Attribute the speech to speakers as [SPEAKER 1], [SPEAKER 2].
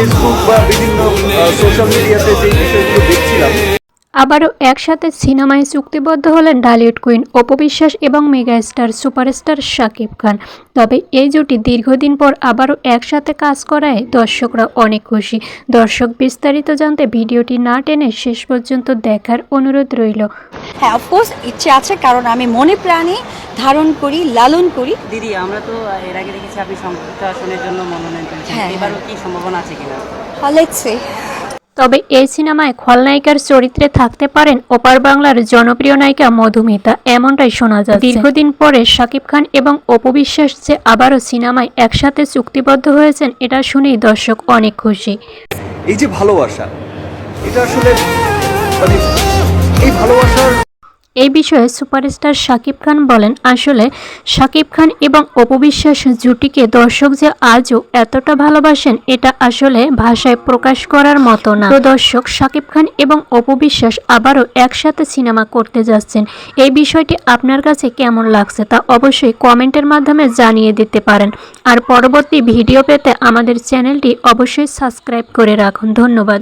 [SPEAKER 1] Facebook বা বিভিন্ন social মিডিয়াতে যে বিষয়গুলো দেখছিলাম
[SPEAKER 2] আবারও একসাথে সিনেমায় চুক্তিবদ্ধ হলেন ডালিউড কুইন অপবিশ্বাস এবং মেগাস্টার সুপারস্টার শাকিব খান। তবে এই জুটি দীর্ঘদিন পর আবারও একসাথে কাজ করায় দর্শকরা অনেক খুশি। দর্শক বিস্তারিত জানতে ভিডিওটি না টেনে শেষ পর্যন্ত দেখার অনুরোধ রইল।
[SPEAKER 3] হ্যাঁ অফকোর্স ইচ্ছে আছে কারণ আমি মনে প্রাণে ধারণ করি লালন করি।
[SPEAKER 4] দিদি আমরা তো এর আগে দেখেছি আপনি সংযুক্ত আসনের জন্য মনোনয়ন পেয়েছেন।
[SPEAKER 3] হ্যাঁ,
[SPEAKER 4] এবারও কি সম্ভাবনা আছে কিনা?
[SPEAKER 3] লেটসে
[SPEAKER 2] তবে এই সিনেমায় খলনায়িকার চরিত্রে থাকতে পারেন ওপার বাংলার জনপ্রিয় নায়িকা মধুমিতা এমনটাই শোনা যায় দীর্ঘদিন পরে শাকিব খান এবং অপু বিশ্বাস যে আবারও সিনেমায় একসাথে চুক্তিবদ্ধ হয়েছেন, এটা শুনেই দর্শক অনেক খুশি।
[SPEAKER 1] এই যে ভালোবাসা, এটা আসলে মানে এই ভালোবাসার
[SPEAKER 2] এই বিষয়ে সুপারস্টার শাকিব খান বলেন, আসলে শাকিব খান এবং অপবিশ্বাস জুটিকে দর্শক যে আজও এতটা ভালোবাসেন, এটা আসলে ভাষায় প্রকাশ করার মতো না। তো দর্শক শাকিব খান এবং অপবিশ্বাস আবারও একসাথে সিনেমা করতে যাচ্ছেন। এই বিষয়টি আপনার কাছে কেমন লাগছে তা অবশ্যই কমেন্টের মাধ্যমে জানিয়ে দিতে পারেন। আর পরবর্তী ভিডিও পেতে আমাদের চ্যানেলটি অবশ্যই সাবস্ক্রাইব করে রাখুন। ধন্যবাদ।